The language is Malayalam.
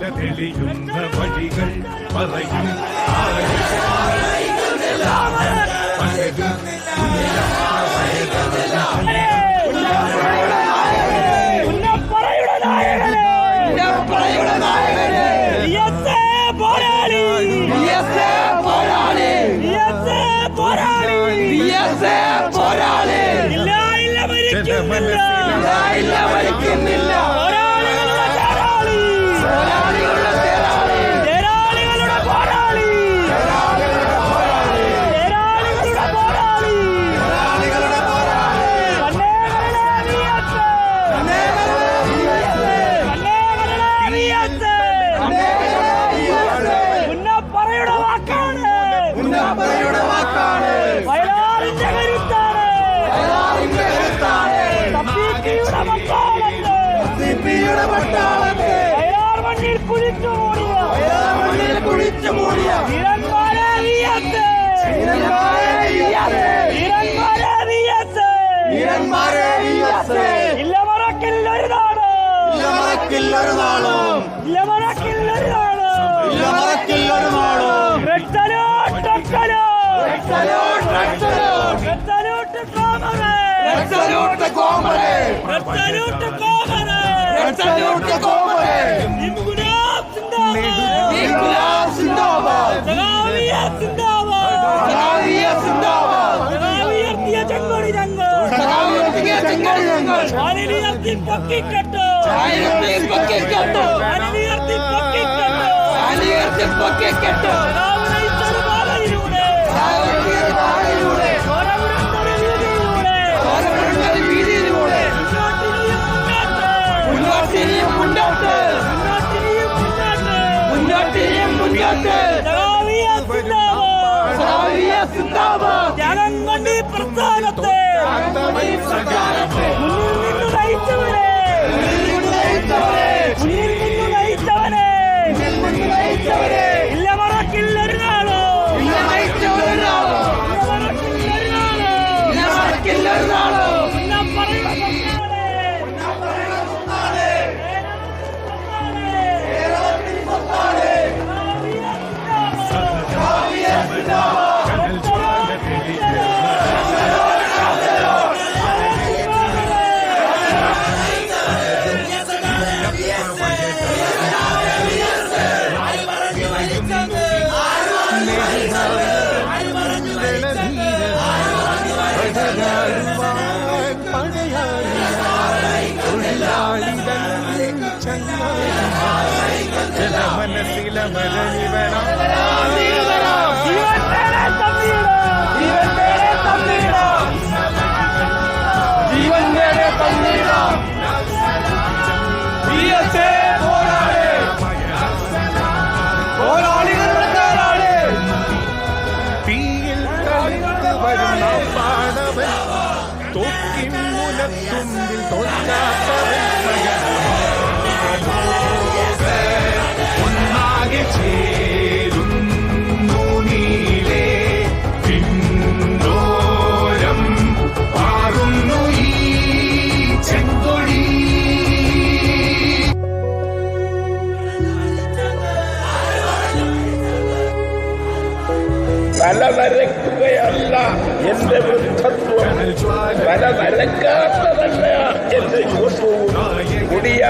തെളിയുന്ന വഴികൾ പറയും. പോരാളി. ഇയത്തെ പോരാളി ഇല്ല ഇല്ല മരിക്കുന്നില്ല മണ്ണിൽ കുഴിച്ചു മൂടിയ. വീയത്ത്. വീരന്മാരെ വീയത്ത്. ഇല്ല മറക്കില്ല ഒരു ഒരു നാളും ഇല്ല മറക്കില്ല ഒരു നാട്. ഇല്ല മറക്കില്ല ഒരു നാളും. Salute comrade red comrade. Salute comrade inquilab സിന്ദാബാദ്. ഇൻകുലാബ് സിന്ദാബാദ് സഖാവിയ സിന്ദാബാദ്. സഖാവിയ സിന്ദാബാദ് സഖാവിയർത്തിയ ചെങ്കൊടി ഞങ്ങൾ. സഖാവിയ ചെങ്കടി ഞങ്ങൾ വാനിലുയർത്തി പൊക്കിക്കെട്ടു. ആയിരത്തി പൊക്കിക്കെട്ടു വാനിലുയർത്തി പൊക്കിക്കെട്ടു. ആയിരത്തി പൊക്കിക്കെട്ടു ഈ പ്രസ്ഥാനത്തെ വരുന്ന പാടവൻ തോക്കിൻ മുനത്തുമ്പിൽ തോറ്റാത്തവൻ തല നരക്കുകയല്ല എന്റെ വൃദ്ധത്വം തല നരക്കാത്തതല്ല എന്റെ യുവത്വവും കൊടിയ